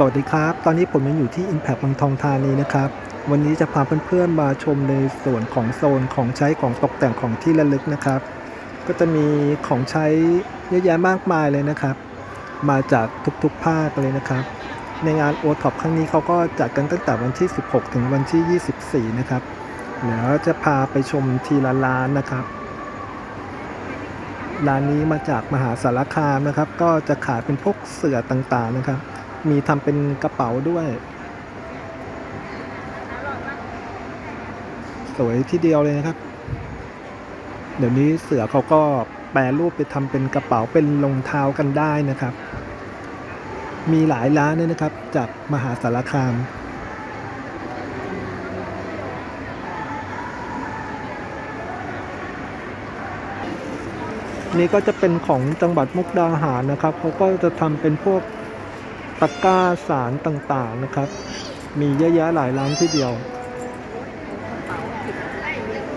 สวัสดีครับ ตอนนี้ผมยังอยู่ที่ Impact บางทองธานีนะครับ วันนี้จะพาเพื่อนๆมาชมในส่วนของโซนของใช้ของตกแต่งของที่ระลึกนะครับ ก็จะมีของใช้เยอะแยะมากมายเลยนะครับ มาจากทุกๆภาคเลยนะครับ ในงาน o t o p ครั้งนี้เขาก็จัดกันตั้งแต่วันที่ 16 ถึงวันที่ 24 นะครับ เดี๋ยวจะพาไปชมทีละร้านนะครับ ร้านนี้มาจากมหาสารคามนะครับ ก็จะขายเป็นพวกเสื่อต่างๆนะครับ มีทำเป็นกระเป๋าด้วย สวยที่เดียวเลยนะครับ เดี๋ยวนี้เสือเขาก็แปรรูปไปทำเป็นกระเป๋าเป็นรองเท้ากันได้นะครับ มีหลายร้านเลยนะครับ จากมหาสารคามนี่ก็จะเป็นของจังหวัดมุกดาหารนะครับ เขาก็จะทำเป็นพวก ตะกร้าสารต่างๆนะครับ มีเยอะแยะหลายร้านที่เดียว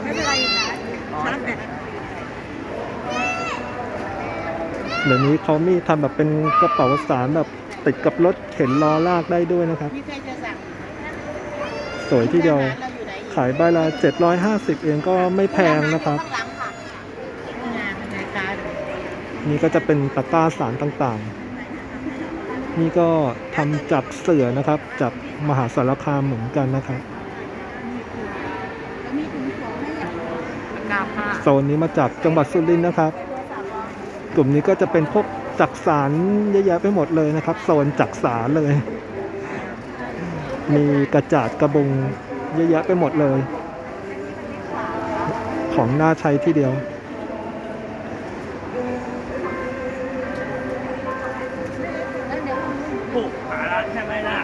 เป็นไรชาร์จแบตเดี๋ยวนี้เขามีทำแบบเป็นกระเป๋าสารแบบติดกับรถเข็นล้อลากได้ด้วยนะครับมีใครจะสั่งสวยที่เดียวร้านเราอยู่ไหนขายใบละ750 เองก็ไม่แพงนะครับ ข้างหลังค่ะงานในการ นี่ก็จะเป็นตะกร้าสารต่างๆ นี่ก็ทำจากเสือนะครับจากมหาสารคามเหมือนกันนะครับมีถุงของให้ปากกาผ้าโซนนี้มาจากจังหวัดสุรินทร์นะครับ กลุ่มนี้ก็จะเป็นพวกจักสารเยอะแยะไปหมดเลยนะครับ โซนจักสารเลย มีกระจาดกระบุงเยอะแยะไปหมดเลย ของน่าใช้ที่เดียว ใช่ไหมล่ะ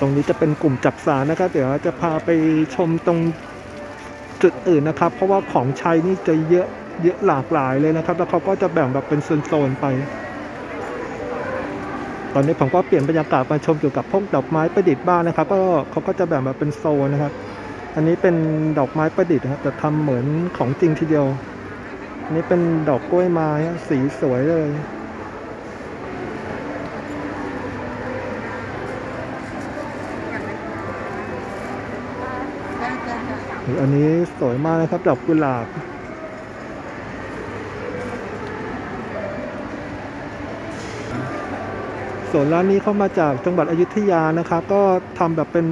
ตรงนี้จะเป็นกลุ่มจักสารนะครับ เดี๋ยวจะพาไปชมตรงจุดอื่นนะครับ เพราะว่าของใช้นี่จะเยอะเยอะหลากหลายเลยนะครับ แล้วเขาก็จะแบ่งแบบเป็นโซนๆไป ตอนนี้ผมก็เปลี่ยนบรรยากาศมาชมเกี่ยวกับพวกดอกไม้ประดิษฐ์บ้างนะครับ ก็เขาก็จะแบ่งแบบเป็นโซนนะครับ อันนี้เป็นดอกไม้ประดิษฐ์นะครับแต่ทำเหมือนของจริงทีเดียว อันนี้เป็นดอกกล้วยไม้สีสวยเลย อันนี้สวยมากนะครับ ดอกกุหลาบส่วนร้านนี้เข้ามาจากจังหวัดอยุธยานะครับ ก็ทำแบบเป็น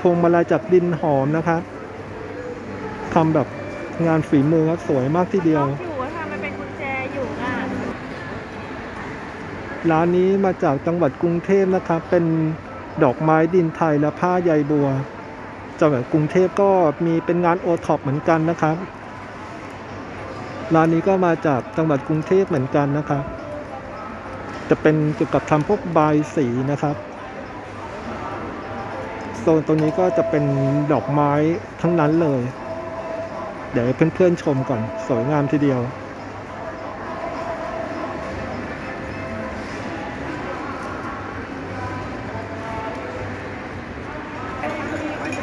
พวงมาลัยจากดินหอมนะครับทำแบบ งานฝีมือครับสวยมากทีเดียว อยู่อะค่ะมันเป็นกุญแจอยู่อะร้านนี้มาจากจังหวัดกรุงเทพนะครับ เป็นดอกไม้ดินไทยและผ้าใยบัว จังหวัดกรุงเทพก็มีเป็นงานโอท็อปเหมือนกันนะครับ ร้านนี้ก็มาจากจังหวัดกรุงเทพเหมือนกันนะครับ จะเป็นเกี่ยวกับทำพวกใบายสีนะครับ โซนตรงนี้ก็จะเป็นดอกไม้ทั้งนั้นเลย เดี๋ยวให้เพื่อนๆชมก่อน สวยงามทีเดียว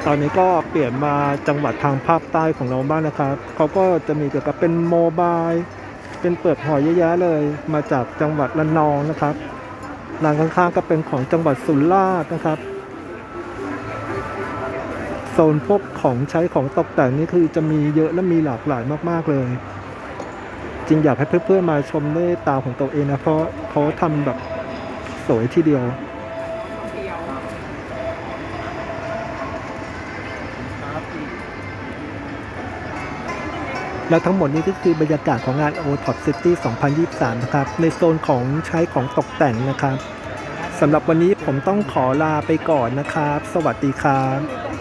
ตอนนี้ก็เปลี่ยนมาจังหวัดทางภาคใต้ของเราบ้างนะครับ เขาก็จะมีเกี่ยวกับเป็นโมบาย เป็นเปิดหอยเยอะแยะเลย มาจากจังหวัดระนองนะครับร้านข้างๆก็เป็นของจังหวัดสุราษฎร์นะครับ โซนพวกของใช้ของตกแต่งนี่คือจะมีเยอะและมีหลากหลายมาก ๆ เลย จริงอยากให้เพื่อนๆมาชมด้วยตาของตัวเองนะเพราะเขาทำแบบสวยที่เดียวและทั้งหมดนี้ก็คือบรรยากาศของงาน o t o p City 2023 นะครับ ในโซนของใช้ของตกแต่งนะครับสำหรับวันนี้ผมต้องขอลาไปก่อนนะครับ สวัสดีครับ